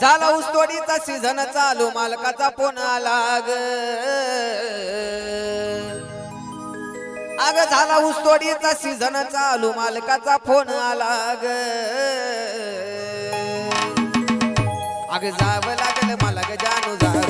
झाला ऊसतोडीचा सीझन चालू मालकाचा फोन आला अग झाला ऊसतोडीचा सीझन चालू मालकाचा फोन आला अग जावं लागलं मला जानू जावं.